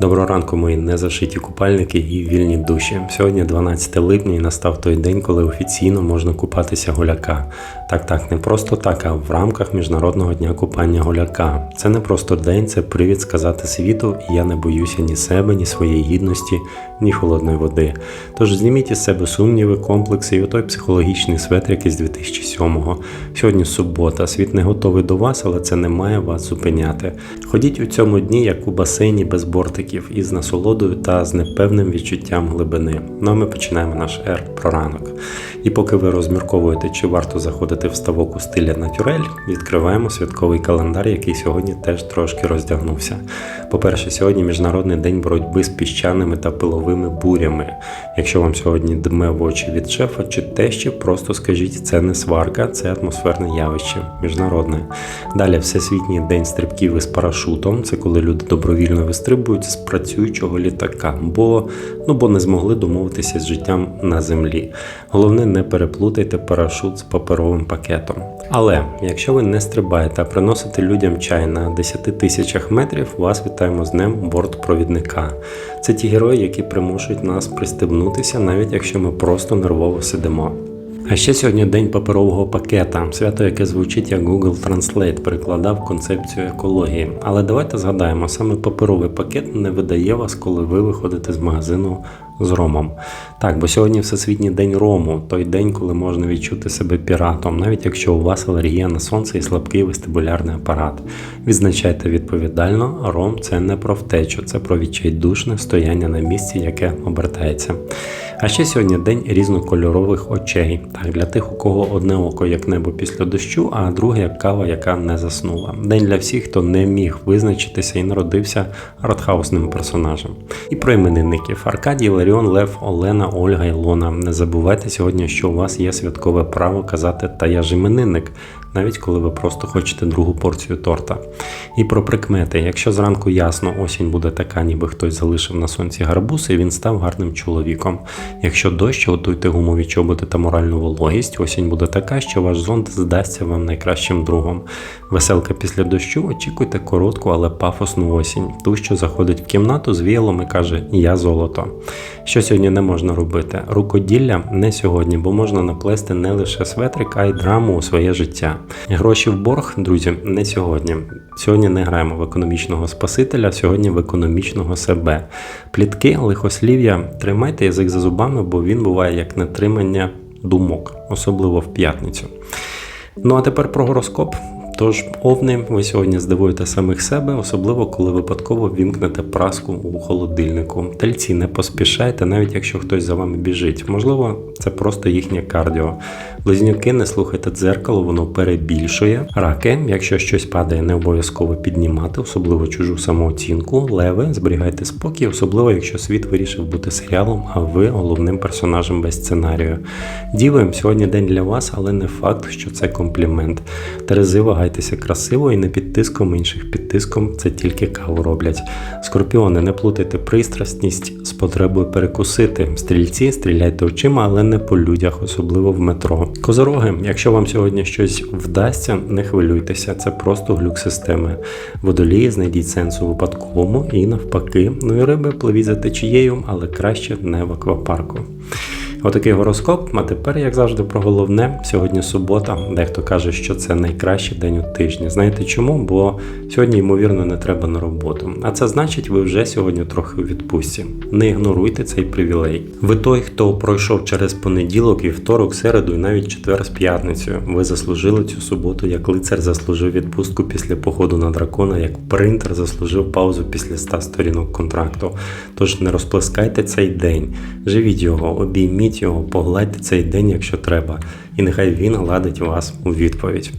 Доброго ранку, мої незашиті купальники і вільні душі. Сьогодні 12 липня і настав той день, коли офіційно можна купатися голяка. Так, так, не просто так, а в рамках Міжнародного дня купання голяка. Це не просто день, це привід сказати світу, і я не боюся ні себе, ні своєї гідності, ні холодної води. Тож зніміть із себе сумніви, комплекси і отой психологічний светрик із 2007-го. Сьогодні субота, світ не готовий до вас, але це не має вас зупиняти. Ходіть у цьому дні, як у басейні без бортиків, із насолодою та з непевним відчуттям глибини. Ну а ми починаємо наш ер про ранок. І поки ви розмірковуєте, чи варто заходити в ставок у стилі натюрель, відкриваємо святковий календар, який сьогодні теж трошки роздягнувся. По-перше, сьогодні міжнародний день боротьби з піщаними та пиловими бурями. Якщо вам сьогодні дме в очі від шефа чи тещі, просто скажіть, це не сварка, це атмосферне явище, міжнародне. Далі всесвітній день стрибків із парашутом. Це коли люди добровільно вистрибують з працюючого літака, бо ну бо не змогли домовитися з життям на землі. Головне, не переплутайте парашут з паперовим пакетом. Але якщо ви не стрибаєте, а приносите людям чай на 10 тисячах метрів, вас вітаємо з днем бортпровідника. Це ті герої, які примушують нас пристебнутися, навіть якщо ми просто нервово сидимо. А ще сьогодні день паперового пакета, свято, яке звучить як Google Translate, перекладав концепцію екології. Але давайте згадаємо, саме паперовий пакет не видає вас, коли ви виходите з магазину з ромом. Так, бо сьогодні Всесвітній день рому, той день, коли можна відчути себе піратом, навіть якщо у вас алергія на сонце і слабкий вестибулярний апарат. Відзначайте відповідально, ром це не про втечу, це про відчайдушне стояння на місці, яке обертається. А ще сьогодні день різнокольорових очей. Так, для тих, у кого одне око як небо після дощу, а друге як кава, яка не заснула. День для всіх, хто не міг визначитися і народився артхаусним персонажем. І про іменинників Аркадій, Ларіон, Лев, Олена, Ольга, Ілона. Не забувайте сьогодні, що у вас є святкове право казати Та я ж іменинник, навіть коли ви просто хочете другу порцію торта. І про прикмети. Якщо зранку ясно, осінь буде така, ніби хтось залишив на сонці гарбуз, і він став гарним чоловіком. Якщо дощ, готуйте гумові чоботи та моральну вологість, осінь буде така, що ваш зонт здасться вам найкращим другом. Веселка після дощу, очікуйте коротку, але пафосну осінь, ту, що заходить в кімнату з віялом і каже Я золото. Що сьогодні не можна робити? Рукоділля не сьогодні, бо можна наплести не лише светрик, а й драму у своє життя. Гроші в борг, друзі, не сьогодні. Сьогодні не граємо в економічного спасителя, сьогодні в економічного себе. Плітки, лихослів'я, тримайте язик за зубами, бо він буває як нетримання думок, особливо в п'ятницю. Ну а тепер про гороскоп. Тож, овни, ви сьогодні здивуєте самих себе, особливо коли випадково вімкнете праску у холодильнику. Тельці не поспішайте, навіть якщо хтось за вами біжить. Можливо, це просто їхнє кардіо. Близнюки, не слухайте дзеркало, воно перебільшує. Раки, якщо щось падає, не обов'язково піднімати, особливо чужу самооцінку. Леви, зберігайте спокій, особливо якщо світ вирішив бути серіалом, а ви головним персонажем без сценарію. Діви, сьогодні день для вас, але не факт, що це комплімент. Терези, вагайтеся красиво і не під тиском інших. Під тиском це тільки каву роблять. Скорпіони, не плутайте пристрасність з потребою перекусити. Стрільці, стріляйте очима, але не по людях, особливо в метро. Козороги, якщо вам сьогодні щось вдасться, не хвилюйтеся, це просто глюк системи. Водолії, знайдіть сенс у випадковому і навпаки. Ну і риби пливіть за течією, але краще не в аквапарку. Отакий гороскоп. А тепер, як завжди, про головне. Сьогодні субота. Дехто каже, що це найкращий день у тижні. Знаєте чому? Бо сьогодні, ймовірно, не треба на роботу. А це значить, ви вже сьогодні трохи у відпустці. Не ігноруйте цей привілей. Ви той, хто пройшов через понеділок, вівторок, середу і навіть четвер з п'ятницею. Ви заслужили цю суботу, як лицар заслужив відпустку після походу на дракона, як принтер заслужив паузу після 100 сторінок контракту. Тож не розплескайте цей день, живіть його, обійміть його, погладьте цей день, якщо треба, і нехай він гладить вас у відповідь.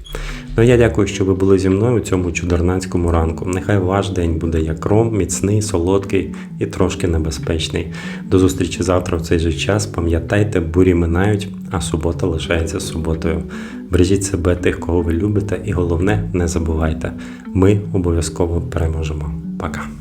Ну я дякую, що ви були зі мною у цьому чудернацькому ранку. Нехай ваш день буде як ром, міцний, солодкий і трошки небезпечний. До зустрічі завтра в цей же час. Пам'ятайте, бурі минають, а субота лишається суботою. Бережіть себе тих, кого ви любите, і головне, не забувайте, ми обов'язково переможемо. Пока.